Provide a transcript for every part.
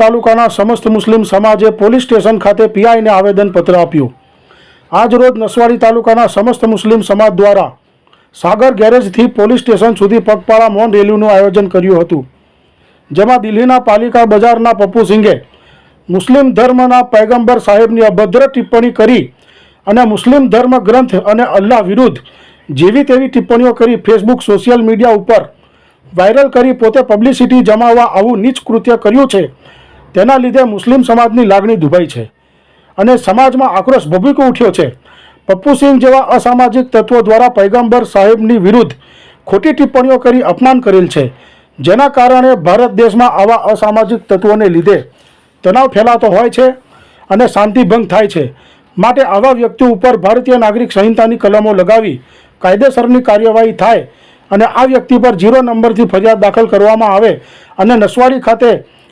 તાલુકાના સમસ્ત મુસ્લિમ સમાજે પોલીસ સ્ટેશન ખાતે પીઆઈને આવેદનપત્ર આપ્યું. આજ રોજ નસવાડી તાલુકાના સમસ્ત મુસ્લિમ સમાજ દ્વારા સાગર ગેરેજથી પોલીસ સ્ટેશન સુધી પગપાળા મૌન રેલીનું આયોજન કર્યું હતું. જેમાં દિલ્હીના પાલિકા બજારના પપ્પુ મુસ્લિમ ધર્મના પૈગંબર સાહેબની અભદ્ર ટિપ્પણી કરી અને મુસ્લિમ ધર્મ ગ્રંથ અને અલ્લાહ વિરુદ્ધ જેવી તેવી ટિપ્પણીઓ કરી ફેસબુક, સોશિયલ મીડિયા ઉપર વાયરલ કરી પોતે પબ્લિસિટી જમાવવા આવું નીચ કૃત્ય કર્યું છે. તેના લીધે મુસ્લિમ સમાજની લાગણી દુભાઈ છે અને સમાજમાં આક્રોશ ભભૂકો ઉઠ્યો છે. પપ્પુ સિંહ જેવા અસામાજિક તત્વો દ્વારા પૈગંબર સાહેબની વિરુદ્ધ ખોટી ટિપ્પણીઓ કરી અપમાન કરેલ છે. જેના કારણે ભારત દેશમાં આવા અસામાજિક તત્વોને લીધે તણાવ ફેલાતો હોય છે અને શાંતિભંગ થાય છે. માટે આવા વ્યક્તિઓ ઉપર ભારતીય નાગરિક સંહિતાની કલમો લગાવી કાયદેસરની કાર્યવાહી થાય અને આ વ્યક્તિ પર જીરો નંબરથી ફરિયાદ દાખલ કરવામાં આવે અને નસવાડી ખાતે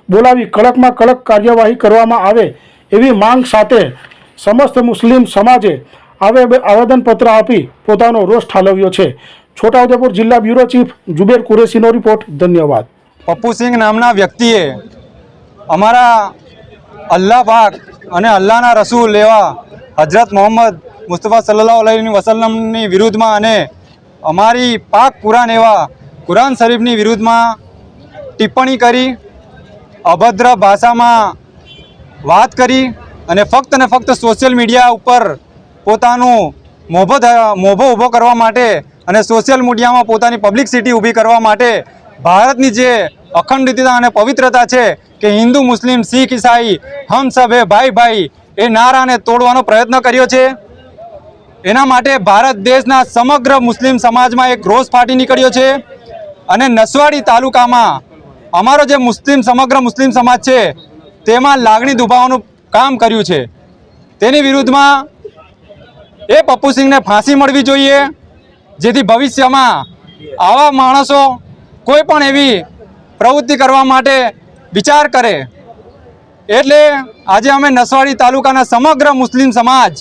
બોલાવી કડકમાં કડક કાર્યવાહી કરવામાં આવે એવી માંગ સાથે સમસ્ત મુસ્લિમ સમાજે આવે આવેદનપત્ર આપી પોતાનો રોષ ઠાલવ્યો છે. છોટાઉદેપુર જિલ્લા બ્યુરો ચીફ જુબેર કુરેશીનો રિપોર્ટ. ધન્યવાદ. પપ્પુ સિંહ નામના વ્યક્તિએ અમારા અલ્લાહ પાક અને અલ્લાહના રસૂલ એવા હજરત મોહમ્મદ મુસ્તફા સલ્લાહ અલૈહિ વસલ્લમની વિરુદ્ધમાં અને અમારી પાક કુરાન એવા કુરાન શરીફની વિરુદ્ધમાં ટિપ્પણી કરી અભદ્ર ભાષામાં વાત કરી અને ફક્ત ને ફક્ત સોશિયલ મીડિયા ઉપર પોતાનું મોભો મોભો ઊભો કરવા માટે અને સોશિયલ મીડિયામાં પોતાની પબ્લિકસિટી ઊભી કરવા માટે ભારતની જે અખંડિતતા અને પવિત્રતા છે કે હિન્દુ, મુસ્લિમ, શીખ, ઈસાઈ, હમ સભે ભાઈ ભાઈ, એ નારાને તોડવાનો પ્રયત્ન કર્યો છે. એના માટે ભારત દેશના સમગ્ર મુસ્લિમ સમાજમાં એક રોષ ફાટી નીકળ્યો છે અને નસવાડી તાલુકામાં અમારો જે મુસ્લિમ, સમગ્ર મુસ્લિમ સમાજ છે, તેમાં લાગણી દુભાવવાનું કામ કર્યું છે. તેની વિરુદ્ધમાં એ પપ્પુ સિંહને ફાંસી મળવી જોઈએ, જેથી ભવિષ્યમાં આવા માણસો કોઈ પણ એવી પ્રવૃત્તિ કરવા માટે વિચાર કરે. એટલે આજે અમે નસવાડી તાલુકાના સમગ્ર મુસ્લિમ સમાજ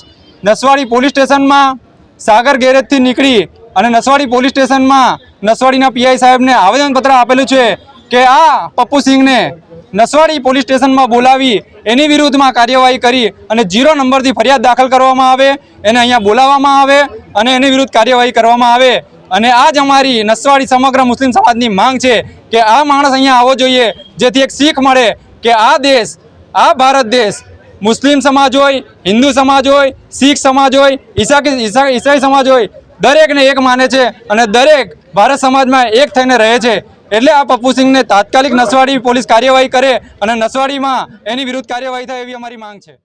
નસવાડી પોલીસ સ્ટેશનમાં સાગર ગેરેજથી નીકળી અને નસવાડી પોલીસ સ્ટેશનમાં નસવાડીના પીઆઈ સાહેબને આવેદનપત્ર આપેલું છે કે આ પપ્પુ સિંહને નસવાડી પોલીસ સ્ટેશનમાં બોલાવી, એની વિરુદ્ધમાં કાર્યવાહી કરી અને જીરો નંબરથી ફરિયાદ દાખલ કરવામાં આવે, એને અહીંયા બોલાવવામાં આવે અને એની વિરુદ્ધ કાર્યવાહી કરવામાં આવે. અને આ જ અમારી નસવાડી સમગ્ર મુસ્લિમ સમાજની માંગ છે કે આ માણસ અહીંયા આવવો જોઈએ, જેથી એક શીખ મળે કે આ દેશ, આ ભારત દેશ મુસ્લિમ સમાજ હોય, હિન્દુ સમાજ હોય, શીખ સમાજ હોય ઈસા, ઈસાઈ સમાજ હોય, દરેકને એક માને છે અને દરેક ભારત સમાજમાં એક થઈને રહે છે. એટલે આ પપ્પુ સિંહને તાત્કાલિક નસવાડી પોલીસ કાર્યવાહી કરે અને નસવાડીમાં એની વિરુદ્ધ કાર્યવાહી થાય એવી અમારી માંગ છે.